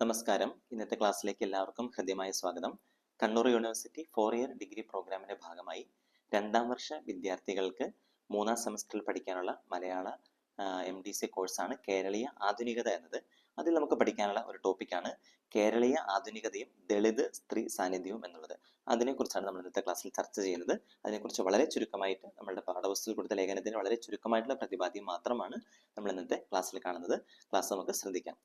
നമസ്കാരം. ഇന്നത്തെ ക്ലാസ്സിലേക്ക് എല്ലാവർക്കും ഹൃദ്യമായ സ്വാഗതം. Kannur university four year degree പ്രോഗ്രാമിന്റെ ഭാഗമായി രണ്ടാം വർഷ വിദ്യാർത്ഥികൾക്ക് മൂന്നാം സെമസ്റ്ററിൽ പഠിക്കാനുള്ള മലയാള എം ഡി സി കോഴ്സാണ് കേരളീയ ആധുനികത എന്നത്. അതിൽ നമുക്ക് പഠിക്കാനുള്ള ഒരു ടോപ്പിക്കാണ് കേരളീയ ആധുനികതയും ദളിത് സ്ത്രീ സാന്നിധ്യവും എന്നുള്ളത്. അതിനെക്കുറിച്ചാണ് നമ്മൾ ഇന്നത്തെ ക്ലാസ്സിൽ ചർച്ച ചെയ്യുന്നത്. അതിനെക്കുറിച്ച് വളരെ ചുരുക്കമായിട്ട് നമ്മുടെ പാഠപുസ്തകത്തിൽ കൊടുത്ത ലേഖനത്തിന് വളരെ ചുരുക്കമായിട്ടുള്ള പ്രതിപാദ്യം മാത്രമാണ് നമ്മൾ ഇന്നത്തെ ക്ലാസ്സിൽ കാണുന്നത്. ക്ലാസ് നമുക്ക് ശ്രദ്ധിക്കാം.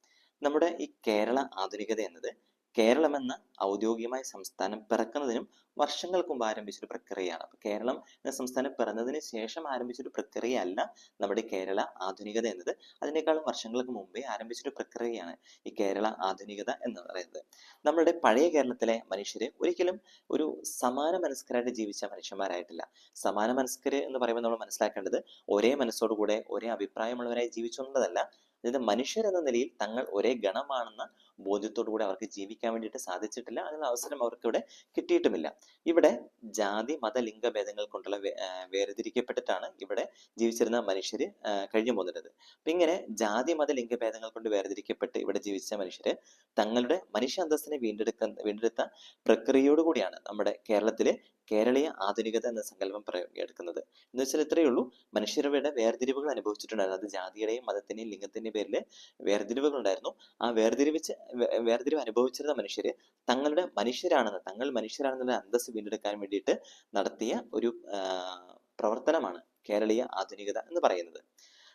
നമ്മുടെ ഈ കേരള ആധുനികത എന്നത് കേരളം എന്ന ഔദ്യോഗികമായ സംസ്ഥാനം പിറക്കുന്നതിനും വർഷങ്ങൾക്ക് മുമ്പ് ആരംഭിച്ചൊരു പ്രക്രിയയാണ്. കേരളം എന്ന സംസ്ഥാനം പിറന്നതിന് ശേഷം ആരംഭിച്ചൊരു പ്രക്രിയയല്ല നമ്മുടെ കേരള ആധുനികത എന്നത്. അതിനേക്കാളും വർഷങ്ങൾക്ക് മുമ്പേ ആരംഭിച്ചൊരു പ്രക്രിയയാണ് ഈ കേരള ആധുനികത എന്ന് പറയുന്നത്. നമ്മുടെ പഴയ കേരളത്തിലെ മനുഷ്യര് ഒരിക്കലും ഒരു സമാന മനസ്കരായിട്ട് ജീവിച്ച മനുഷ്യന്മാരായിട്ടില്ല. സമാന മനസ്കര് എന്ന് പറയുമ്പോൾ നമ്മൾ മനസ്സിലാക്കേണ്ടത് ഒരേ മനസ്സോടുകൂടെ ഒരേ അഭിപ്രായമുള്ളവരായി ജീവിച്ചൊന്നതല്ല അതായത് മനുഷ്യർ എന്ന നിലയിൽ തങ്ങൾ ഒരേ ഗണമാണെന്ന ബോധ്യത്തോടു കൂടെ അവർക്ക് ജീവിക്കാൻ വേണ്ടിയിട്ട് സാധിച്ചിട്ടില്ല. അതിനുള്ള അവസരം അവർക്ക് ഇവിടെ കിട്ടിയിട്ടുമില്ല. ഇവിടെ ജാതി മത ലിംഗ ഭേദങ്ങൾ കൊണ്ടുള്ള വേർതിരിക്കപ്പെട്ടിട്ടാണ് ഇവിടെ ജീവിച്ചിരുന്ന മനുഷ്യർ കഴിഞ്ഞു പോകുന്നത്. ഇങ്ങനെ ജാതി മത ലിംഗ ഭേദങ്ങൾ കൊണ്ട് വേർതിരിക്കപ്പെട്ട് ഇവിടെ ജീവിച്ച മനുഷ്യർ തങ്ങളുടെ മനുഷ്യ അന്തസ്സിനെ വീണ്ടെടുക്ക വീണ്ടെടുത്ത പ്രക്രിയയോടുകൂടിയാണ് നമ്മുടെ കേരളത്തിലെ കേരളീയ ആധുനികത എന്ന സങ്കല്പം എടുക്കുന്നത്. എന്ന് വെച്ചാൽ ഇത്രയേ ഉള്ളൂ. മനുഷ്യരുടെ വേർതിരിവുകൾ അനുഭവിച്ചിട്ടുണ്ടായിരുന്നു. അത് ജാതിയുടെയും മതത്തിന്റെയും ലിംഗത്തിന്റെയും പേരിൽ വേർതിരിവുകൾ ഉണ്ടായിരുന്നു ആ വേർതിരിവിച്ച് വേർതിരിവ് അനുഭവിച്ചിരുന്ന മനുഷ്യര് തങ്ങളുടെ മനുഷ്യരാണെന്ന് തങ്ങൾ മനുഷ്യരാണെന്നുള്ള അന്തസ്സ് വീണ്ടെടുക്കാൻ വേണ്ടിയിട്ട് നടത്തിയ ഒരു പ്രവർത്തനമാണ് കേരളീയ ആധുനികത എന്ന് പറയുന്നത്.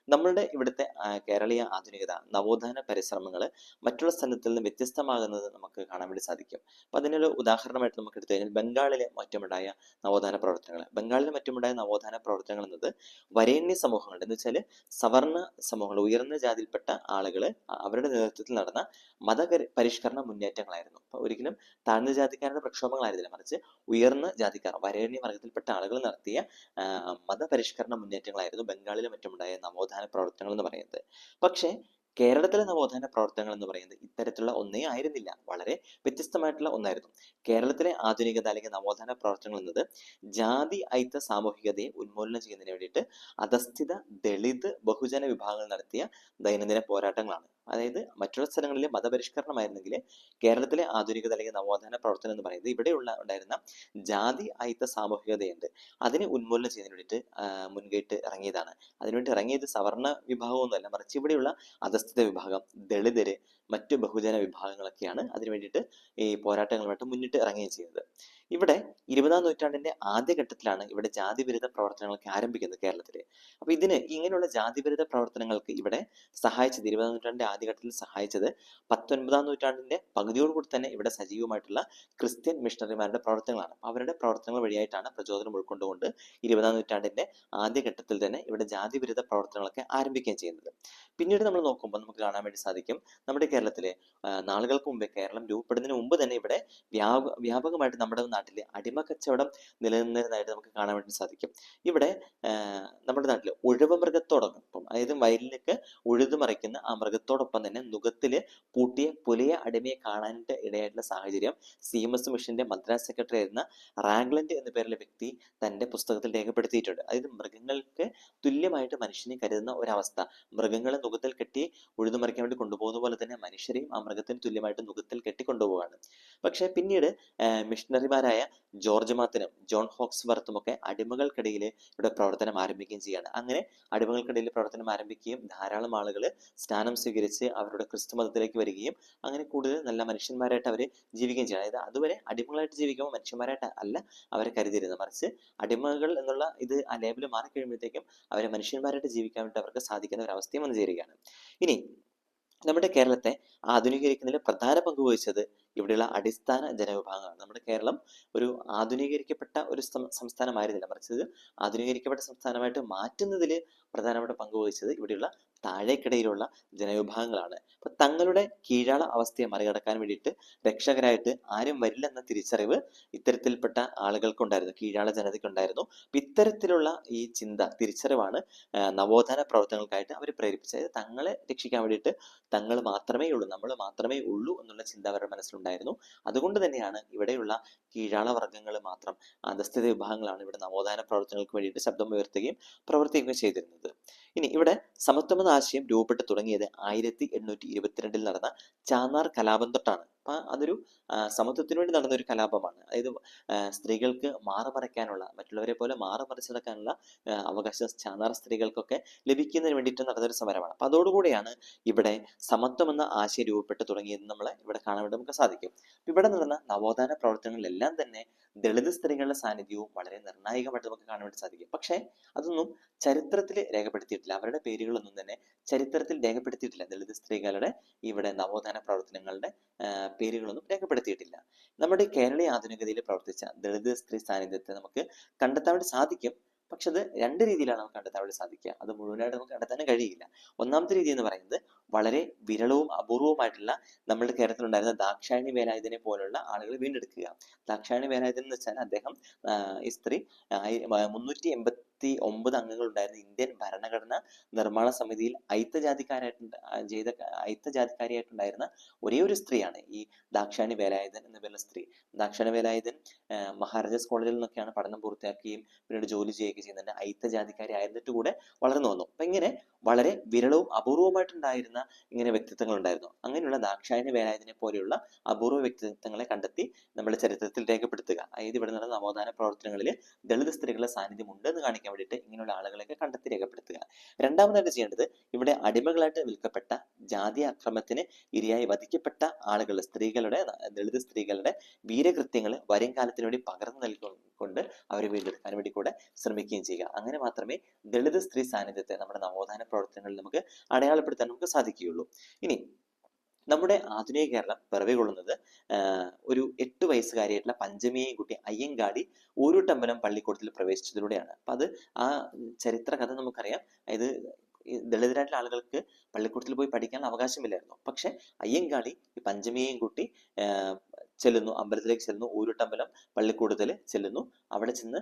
നമ്മളുടെ ഇവിടുത്തെ കേരളീയ ആധുനികത നവോത്ഥാന പരിശ്രമങ്ങൾ മറ്റുള്ള സ്ഥലത്തിൽ നിന്ന് വ്യത്യസ്തമാകുന്നത് നമുക്ക് കാണാൻ വേണ്ടി സാധിക്കും. അപ്പൊ അതിനൊരു ഉദാഹരണമായിട്ട് നമുക്ക് എടുത്തു കഴിഞ്ഞാൽ ബംഗാളിലെ മറ്റുമുണ്ടായ നവോത്ഥാന പ്രവർത്തനങ്ങൾ. ബംഗാളിലെ മറ്റുമുണ്ടായ നവോത്ഥാന പ്രവർത്തനങ്ങൾ എന്നത് വരേണ്യ സമൂഹങ്ങളുടെ എന്ന് വെച്ചാൽ സവർണ സമൂഹങ്ങൾ ഉയർന്ന ജാതിയിൽപ്പെട്ട ആളുകൾ അവരുടെ നേതൃത്വത്തിൽ നടന്ന മത പരിഷ്കരണ മുന്നേറ്റങ്ങളായിരുന്നു. അപ്പൊ ഒരിക്കലും താഴ്ന്ന ജാതിക്കാരുടെ പ്രക്ഷോഭങ്ങളായിരുന്നില്ല. മറിച്ച് ഉയർന്ന ജാതിക്കാർ വരേണ്യ വർഗത്തിൽപ്പെട്ട ആളുകൾ നടത്തിയ മതപരിഷ്കരണ മുന്നേറ്റങ്ങളായിരുന്നു ബംഗാളിലെ മറ്റുമുണ്ടായ നവോത്ഥാന പ്രവർത്തനങ്ങൾ എന്ന് പറയുന്നത്. പക്ഷേ കേരളത്തിലെ നവോത്ഥാന പ്രവർത്തനങ്ങൾ എന്ന് പറയുന്നത് ഇത്തരത്തിലുള്ള ഒന്നേ ആയിരുന്നില്ല. വളരെ വ്യത്യസ്തമായിട്ടുള്ള ഒന്നായിരുന്നു. കേരളത്തിലെ ആധുനികത അല്ലെങ്കിൽ നവോത്ഥാന പ്രവർത്തനങ്ങൾ എന്നത് ജാതി ഐത്ത സാമൂഹികതയെ ഉന്മൂലനം ചെയ്യുന്നതിന് വേണ്ടിയിട്ട് അധസ്ഥിത ദളിത് ബഹുജന വിഭാഗങ്ങൾ നടത്തിയ ദൈനംദിന പോരാട്ടങ്ങളാണ്. അതായത് മറ്റുള്ള സ്ഥലങ്ങളിലെ മതപരിഷ്കരണമായിരുന്നെങ്കിൽ കേരളത്തിലെ ആധുനികത അല്ലെങ്കിൽ നവോത്ഥാന പ്രവർത്തനം എന്ന് പറയുന്നത് ഇവിടെയുള്ള ഉണ്ടായിരുന്ന ജാതി അയിത്ത സാമൂഹികതയുണ്ട്. അതിനെ ഉന്മൂലനം ചെയ്യുന്നതിന് വേണ്ടിയിട്ട് മുൻകൈട്ട് ഇറങ്ങിയതാണ്. അതിനുവേണ്ടി ഇറങ്ങിയത് സവർണ വിഭാഗമൊന്നുമല്ല. മറിച്ച് ഇവിടെയുള്ള रस्ते पे भागा धीरे धीरे മറ്റു ബഹുജന വിഭാഗങ്ങളൊക്കെയാണ് അതിനു വേണ്ടിയിട്ട് ഈ പോരാട്ടങ്ങളുമായിട്ട് മുന്നിട്ട് ഇറങ്ങുകയും ചെയ്യുന്നത്. ഇവിടെ ഇരുപതാം നൂറ്റാണ്ടിന്റെ ആദ്യഘട്ടത്തിലാണ് ഇവിടെ ജാതിവിരുദ്ധ പ്രവർത്തനങ്ങളൊക്കെ ആരംഭിക്കുന്നത് കേരളത്തിൽ അപ്പൊ ഇതിന് ഇങ്ങനെയുള്ള ജാതിവിരുദ്ധ പ്രവർത്തനങ്ങൾക്ക് ഇവിടെ സഹായിച്ചത് ഇരുപതാം നൂറ്റാണ്ടിന്റെ ആദ്യഘട്ടത്തിൽ സഹായിച്ചത് പത്തൊൻപതാം നൂറ്റാണ്ടിന്റെ പകുതിയോടുകൂടി തന്നെ ഇവിടെ സജീവമായിട്ടുള്ള ക്രിസ്ത്യൻ മിഷണറിമാരുടെ പ്രവർത്തനങ്ങളാണ്. അവരുടെ പ്രവർത്തനങ്ങൾ വഴിയായിട്ടാണ് പ്രചോദനം ഉൾക്കൊണ്ടുകൊണ്ട് ഇരുപതാം നൂറ്റാണ്ടിന്റെ ആദ്യഘട്ടത്തിൽ തന്നെ ഇവിടെ ജാതിവിരുദ്ധ പ്രവർത്തനങ്ങളൊക്കെ ആരംഭിക്കുകയും ചെയ്യുന്നത്. പിന്നീട് നമ്മൾ നോക്കുമ്പോൾ നമുക്ക് കാണാൻ വേണ്ടി സാധിക്കും നമ്മുടെ കേരളത്തിലെ നാളുകൾക്ക് മുമ്പേ കേരളം രൂപപ്പെടുന്നതിന് മുമ്പ് തന്നെ ഇവിടെ വ്യാപ വ്യാപകമായിട്ട് നമ്മുടെ നാട്ടിലെ അടിമ കച്ചവടം നിലനിന്നിരുന്നതായിട്ട് നമുക്ക് കാണാൻ വേണ്ടി സാധിക്കും. ഇവിടെ നമ്മുടെ നാട്ടിൽ ഉഴവ മൃഗത്തോടൊപ്പം അതായത് വയലിലേക്ക് ഉഴുതുമറിക്കുന്ന ആ മൃഗത്തോടൊപ്പം തന്നെ നുഖത്തിൽ പൂട്ടിയ പുലിയ അടിമയെ കാണാനായിട്ട് ഇടയായിട്ടുള്ള സാഹചര്യം സി എം എസ് മിഷന്റെ മദ്രാസ് സെക്രട്ടറി ആയിരുന്ന റാഗ്ലൻഡ് എന്ന പേരിലെ വ്യക്തി തന്റെ പുസ്തകത്തിൽ രേഖപ്പെടുത്തിയിട്ടുണ്ട്. അതായത് മൃഗങ്ങൾക്ക് തുല്യമായിട്ട് മനുഷ്യനെ കരുതുന്ന ഒരവസ്ഥ. മൃഗങ്ങളെ നുഖത്തിൽ കെട്ടി ഉഴുതുമറിക്കാൻ വേണ്ടി കൊണ്ടുപോകുന്ന പോലെ തന്നെ മനുഷ്യരെയും ആ മൃഗത്തിന് തുല്യമായിട്ട് നുഖത്തിൽ കെട്ടി കൊണ്ടുപോവാണ് പക്ഷെ പിന്നീട് മിഷണറിമാരായ ജോർജ് മാത്തനും ജോൺ ഹോക്സ് വർത്തും ഒക്കെ അടിമകൾക്കിടയിൽ ഇവിടെ പ്രവർത്തനം ആരംഭിക്കുകയും ചെയ്യാണ്. അങ്ങനെ അടിമകൾക്കിടയിൽ പ്രവർത്തനം ആരംഭിക്കുകയും ധാരാളം ആളുകൾ സ്നാനം സ്വീകരിച്ച് അവരുടെ ക്രിസ്തു മതത്തിലേക്ക് വരികയും അങ്ങനെ കൂടുതൽ നല്ല മനുഷ്യന്മാരായിട്ട് അവർ ജീവിക്കുകയും ചെയ്യണം. അതായത് അതുവരെ അടിമകളായിട്ട് ജീവിക്കുമ്പോൾ മനുഷ്യന്മാരായിട്ട് അല്ല അവരെ കരുതിയിരുന്നത്. മറിച്ച് അടിമകൾ എന്നുള്ള ഇത് ആ ലേബിൾ മാറിക്കഴിയുമ്പോഴത്തേക്കും അവരെ മനുഷ്യന്മാരായിട്ട് ജീവിക്കാൻ വേണ്ടി അവർക്ക് സാധിക്കുന്ന ഒരു അവസ്ഥയും വന്നു ചേരുകയാണ്. ഇനി നമ്മുടെ കേരളത്തെ ആധുനീകരിക്കുന്നതിൽ പ്രധാന പങ്ക് വഹിച്ചത് ഇവിടെയുള്ള അടിസ്ഥാന ജനവിഭാഗങ്ങളാണ്. നമ്മുടെ കേരളം ഒരു ആധുനീകരിക്കപ്പെട്ട ഒരു സംസ്ഥാനമായിരുന്നില്ല. മറിച്ച് ആധുനീകരിക്കപ്പെട്ട സംസ്ഥാനമായിട്ട് മാറ്റുന്നതിൽ പ്രധാനപ്പെട്ട പങ്ക് വഹിച്ചത് ഇവിടെയുള്ള താഴേക്കിടയിലുള്ള ജനവിഭാഗങ്ങളാണ്. അപ്പൊ തങ്ങളുടെ കീഴാള അവസ്ഥയെ മറികടക്കാൻ വേണ്ടിയിട്ട് രക്ഷകരായിട്ട് ആരും വരില്ലെന്ന തിരിച്ചറിവ് ഇത്തരത്തിൽപ്പെട്ട ആളുകൾക്കുണ്ടായിരുന്നു. കീഴാള ജനതയ്ക്കുണ്ടായിരുന്നു. അപ്പൊ ഇത്തരത്തിലുള്ള ഈ ചിന്ത തിരിച്ചറിവാണ് നവോത്ഥാന പ്രവർത്തനങ്ങൾക്കായിട്ട് അവർ പ്രേരിപ്പിച്ചത്. തങ്ങളെ രക്ഷിക്കാൻ വേണ്ടിയിട്ട് തങ്ങൾ മാത്രമേ ഉള്ളൂ നമ്മൾ മാത്രമേ ഉള്ളൂ എന്നുള്ള ചിന്ത അവരുടെ മനസ്സിലുണ്ടായിരുന്നു. അതുകൊണ്ട് തന്നെയാണ് ഇവിടെയുള്ള കീഴാള വർഗങ്ങൾ മാത്രം അധസ്ഥിത വിഭാഗങ്ങളാണ് ഇവിടെ നവോത്ഥാന പ്രവർത്തനങ്ങൾക്ക് വേണ്ടിയിട്ട് ശബ്ദം ഉയർത്തുകയും പ്രവർത്തിക്കുകയും ചെയ്തിരുന്നത്. ഇനി ഇവിടെ സമത്വമെന്ന ആശയം രൂപപ്പെട്ടു തുടങ്ങിയത് ആയിരത്തി എണ്ണൂറ്റി ഇരുപത്തിരണ്ടിൽ നടന്ന ചാന്നാർ കലാപം തൊട്ടാണ്. അപ്പൊ അതൊരു സമത്വത്തിന് വേണ്ടി നടന്ന ഒരു കലാപമാണ്. അതായത് സ്ത്രീകൾക്ക് മാറുമറയ്ക്കാനുള്ള മറ്റുള്ളവരെ പോലെ മാറുമറിച്ച് നടക്കാനുള്ള ആ, അവകാശം ചാനാർ സ്ത്രീകൾക്കൊക്കെ ലഭിക്കുന്നതിന് വേണ്ടിയിട്ട് നടന്നൊരു സമരമാണ്. അപ്പൊ അതോടുകൂടിയാണ് ഇവിടെ സമത്വം എന്ന ആശയം രൂപപ്പെട്ട് തുടങ്ങിയത് നമ്മൾ ഇവിടെ കാണാൻ വേണ്ടി നമുക്ക് സാധിക്കും. ഇവിടെ നടന്ന നവോത്ഥാന പ്രവർത്തനങ്ങളിലെല്ലാം തന്നെ ദളിത് സ്ത്രീകളുടെ സാന്നിധ്യവും വളരെ നിർണായകമായിട്ട് നമുക്ക് കാണാൻ വേണ്ടി സാധിക്കും. പക്ഷേ അതൊന്നും ചരിത്രത്തിൽ രേഖപ്പെടുത്തിയിട്ടില്ല. അവരുടെ പേരുകളൊന്നും തന്നെ ചരിത്രത്തിൽ രേഖപ്പെടുത്തിയിട്ടില്ല ദളിത് സ്ത്രീകളുടെ ഇവിടെ നവോത്ഥാന പ്രവർത്തനങ്ങളുടെ പേരുകളൊന്നും രേഖപ്പെടുത്തിയിട്ടില്ല. നമ്മുടെ കേരളീയ ആധുനികതയിൽ പ്രവർത്തിച്ച ദളിത് സ്ത്രീ സാന്നിധ്യത്തെ നമുക്ക് കണ്ടെത്താൻ വേണ്ടി സാധിക്കും. പക്ഷെ അത് രണ്ട് രീതിയിലാണ് നമുക്ക് കണ്ടെത്താൻ വേണ്ടി സാധിക്കുക. അത് മുഴുവനായിട്ട് നമുക്ക് കണ്ടെത്താനും കഴിയില്ല. ഒന്നാമത്തെ രീതി എന്ന് പറയുന്നത് വളരെ വിരളവും അപൂർവവുമായിട്ടുള്ള നമ്മുടെ കേരളത്തിലുണ്ടായിരുന്ന ദാക്ഷായണി വേലായുധനെ പോലുള്ള ആളുകൾ വീണ്ടെടുക്കുക. ദാക്ഷായണി വേലായുധൻ എന്ന് വെച്ചാൽ അദ്ദേഹം ഈ സ്ത്രീ മുന്നൂറ്റി എൺപത്തി ഒമ്പത് അംഗങ്ങൾ ഉണ്ടായിരുന്ന ഇന്ത്യൻ ഭരണഘടന നിർമ്മാണ സമിതിയിൽ അയിത്തജാതിക്കാരായിട്ട് ചെയ്ത അയിത്തജാതിക്കാരിയായിട്ടുണ്ടായിരുന്ന ഒരേ ഒരു സ്ത്രീയാണ് ഈ ദാക്ഷായണി വേലായുധൻ എന്ന പേരുള്ള സ്ത്രീ. ദാക്ഷായണി വേലായുധൻ മഹാരാജാസ് കോളേജിൽ നിന്നൊക്കെയാണ് പഠനം പൂർത്തിയാക്കുകയും പിന്നീട് ജോലി ചെയ്യുകയും ചെയ്യുന്നുണ്ട് അയിത്തജാതിക്കാരി ആയിരുന്നിട്ട് കൂടെ വളർന്നു വന്നു. അപ്പൊ ഇങ്ങനെ വളരെ വിരളവും അപൂർവമായിട്ടുണ്ടായിരുന്ന ഇങ്ങനെ വ്യക്തിത്വങ്ങൾ ഉണ്ടായിരുന്നു അങ്ങനെയുള്ള ദാക്ഷായണി വേലായുധനെ പോലെയുള്ള അപൂർവ വ്യക്തിത്വങ്ങളെ കണ്ടെത്തി നമ്മുടെ ചരിത്രത്തിൽ രേഖപ്പെടുത്തുക. അതായത് ഇവിടെ നടന്ന നവോത്ഥാന പ്രവർത്തനങ്ങളിൽ ദളിത് സ്ത്രീകളുടെ സാന്നിധ്യം ഉണ്ടെന്ന് കാണിക്കാൻ വേണ്ടിയിട്ട് ഇങ്ങനെയുള്ള ആളുകളെയൊക്കെ കണ്ടെത്തി രേഖപ്പെടുത്തുക. രണ്ടാമതായിട്ട് ചെയ്യേണ്ടത് ഇവിടെ അടിമകളായിട്ട് വിൽക്കപ്പെട്ട ജാതി അക്രമത്തിന് ഇരയായി വധിക്കപ്പെട്ട ആളുകൾ സ്ത്രീകളുടെ ദളിത് സ്ത്രീകളുടെ വീരകൃത്യങ്ങൾ വരും കാലത്തിന് വേണ്ടി പകർന്നു നൽകിക്കൊണ്ട് അവരെ വീണ്ടെടുക്കാൻ വേണ്ടി കൂടെ ശ്രമിക്കുകയും ചെയ്യുക. അങ്ങനെ മാത്രമേ ദളിത് സ്ത്രീ സാന്നിധ്യത്തെ നമ്മുടെ നവോത്ഥാന പ്രവർത്തനങ്ങളിൽ നമുക്ക് അടയാളപ്പെടുത്താൻ നമുക്ക് സാധിക്കുകയുള്ളൂ ഇനി നമ്മുടെ ആധുനിക കേരളം പിറവി കൊള്ളുന്നത് ഒരു എട്ട് വയസ്സുകാരിയായിട്ടുള്ള പഞ്ചമിയെയും കുട്ടി അയ്യങ്കാളി ഊരുട്ടമ്പലം പള്ളിക്കൂടത്തിൽ പ്രവേശിച്ചതിലൂടെയാണ്. അപ്പൊ അത് ആ ചരിത്ര കഥ നമുക്കറിയാം. അതായത് ദളിതരായിട്ടുള്ള ആളുകൾക്ക് പള്ളിക്കൂടത്തിൽ പോയി പഠിക്കാൻ അവകാശമില്ലായിരുന്നു. പക്ഷെ അയ്യങ്കാളി ഈ പഞ്ചമിയെയും കൂട്ടി ചെല്ലുന്നു. അമ്പലത്തിലേക്ക് ചെല്ലുന്നു. ഊരുട്ടമ്പലം പള്ളിക്കൂടത്തിൽ ചെല്ലുന്നു. അവിടെ ചെന്ന്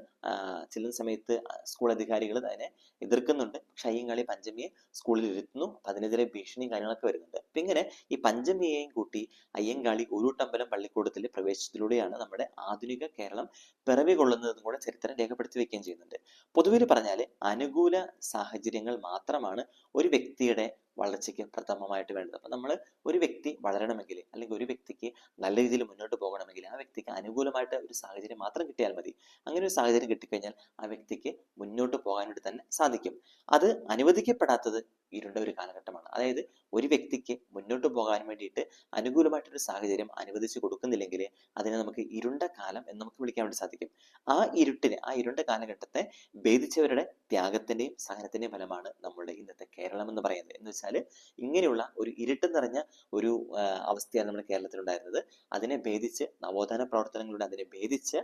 ചെല്ലുന്ന സമയത്ത് സ്കൂൾ അധികാരികൾ അതിനെ എതിർക്കുന്നുണ്ട്. പക്ഷെ അയ്യങ്കാളി പഞ്ചമിയെ സ്കൂളിൽ ഇരുത്തുന്നു. അതിനെതിരെ ഭീഷണിയും കാര്യങ്ങളൊക്കെ വരുന്നുണ്ട്. അപ്പൊ ഇങ്ങനെ ഈ പഞ്ചമിയെയും കൂട്ടി അയ്യങ്കാളി ഊരുട്ടമ്പലം പള്ളിക്കൂടത്തിൽ പ്രവേശിച്ചതിലൂടെയാണ് നമ്മുടെ ആധുനിക കേരളം പിറവി കൊള്ളുന്നതെന്നും കൂടെ ചരിത്രം രേഖപ്പെടുത്തി വെക്കുകയും ചെയ്യുന്നുണ്ട്. പൊതുവിൽ പറഞ്ഞാൽ അനുകൂല സാഹചര്യങ്ങൾ മാത്രമാണ് ഒരു വ്യക്തിയുടെ വളർച്ചയ്ക്ക് പ്രഥമമായിട്ട് വേണ്ടത്. അപ്പൊ നമ്മൾ ഒരു വ്യക്തി വളരണമെങ്കിൽ അല്ലെങ്കിൽ ഒരു വ്യക്തിക്ക് നല്ല രീതിയിൽ മുന്നോട്ട് പോകണമെങ്കിൽ ആ വ്യക്തിക്ക് അനുകൂലമായിട്ട് ഒരു സാഹചര്യം മാത്രം കിട്ടിയാൽ മതി. അങ്ങനെ ഒരു സാഹചര്യം കിട്ടിക്കഴിഞ്ഞാൽ ആ വ്യക്തിക്ക് മുന്നോട്ട് പോകാനായിട്ട് തന്നെ സാധിക്കും. അത് അനുവദിക്കപ്പെടാത്തത് ഇരുണ്ട ഒരു കാലഘട്ടമാണ്. അതായത് ഒരു വ്യക്തിക്ക് മുന്നോട്ട് പോകാൻ വേണ്ടിയിട്ട് അനുകൂലമായിട്ടൊരു സാഹചര്യം അനുവദിച്ചു കൊടുക്കുന്നില്ലെങ്കിൽ അതിനെ നമുക്ക് ഇരുണ്ട കാലം എന്ന് നമുക്ക് വിളിക്കാൻ വേണ്ടി സാധിക്കും. ആ ഇരുട്ടിനെ ആ ഇരുണ്ട കാലഘട്ടത്തെ ഭേദിച്ചവരുടെ ത്യാഗത്തിന്റെയും സഹനത്തിന്റെയും ഫലമാണ് നമ്മുടെ ഇന്നത്തെ കേരളം എന്ന് പറയുന്നത്. എന്ന് വെച്ചാൽ ഇങ്ങനെയുള്ള ഒരു ഇരുട്ട് നിറഞ്ഞ ഒരു അവസ്ഥയാണ് നമ്മുടെ കേരളത്തിൽ ഉണ്ടായിരുന്നത് അതിനെ ഭേദിച്ച് നവോത്ഥാന പ്രവർത്തനങ്ങളിലൂടെ അതിനെ ഭേദിച്ച്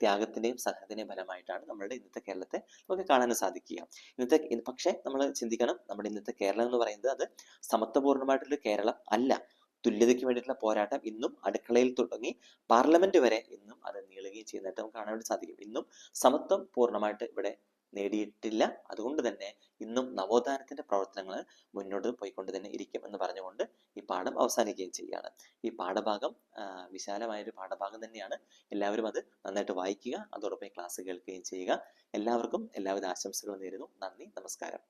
ത്യാഗത്തിന്റെയും സഹനത്തിന്റെയും ഫലമായിട്ടാണ് നമ്മളുടെ ഇന്നത്തെ കേരളത്തെ നമുക്ക് കാണാൻ സാധിക്കുക. ഇന്നത്തെ പക്ഷെ നമ്മൾ ചിന്തിക്കണം നമ്മുടെ ഇന്നത്തെ കേരളം എന്ന് പറയുന്നത് അത് സമത്വപൂർണമായിട്ടുള്ള കേരളം അല്ല. തുല്യതയ്ക്ക് വേണ്ടിയിട്ടുള്ള പോരാട്ടം ഇന്നും അടുക്കളയിൽ തുടങ്ങി പാർലമെന്റ് വരെ ഇന്നും അത് നീളുകയും ചെയ്യുന്നതായിട്ട് നമുക്ക് കാണാൻ വേണ്ടി സാധിക്കും. ഇന്നും സമത്വം പൂർണമായിട്ട് ഇവിടെ നേടിയിട്ടില്ല. അതുകൊണ്ട് തന്നെ ഇന്നും നവോത്ഥാനത്തിന്റെ പ്രവർത്തനങ്ങൾ മുന്നോട്ട് പോയിക്കൊണ്ട് തന്നെ ഇരിക്കും എന്ന് പറഞ്ഞുകൊണ്ട് ഈ പാഠം അവസാനിക്കുകയും ചെയ്യുകയാണ്. ഈ പാഠഭാഗം വിശാലമായ വിശാലമായൊരു പാഠഭാഗം തന്നെയാണ്. എല്ലാവരും അത് നന്നായിട്ട് വായിക്കുക അതോടൊപ്പം ക്ലാസ് കേൾക്കുകയും ചെയ്യുക. എല്ലാവർക്കും എല്ലാവിധ ആശംസകളും നേരുന്നു. നന്ദി നമസ്കാരം.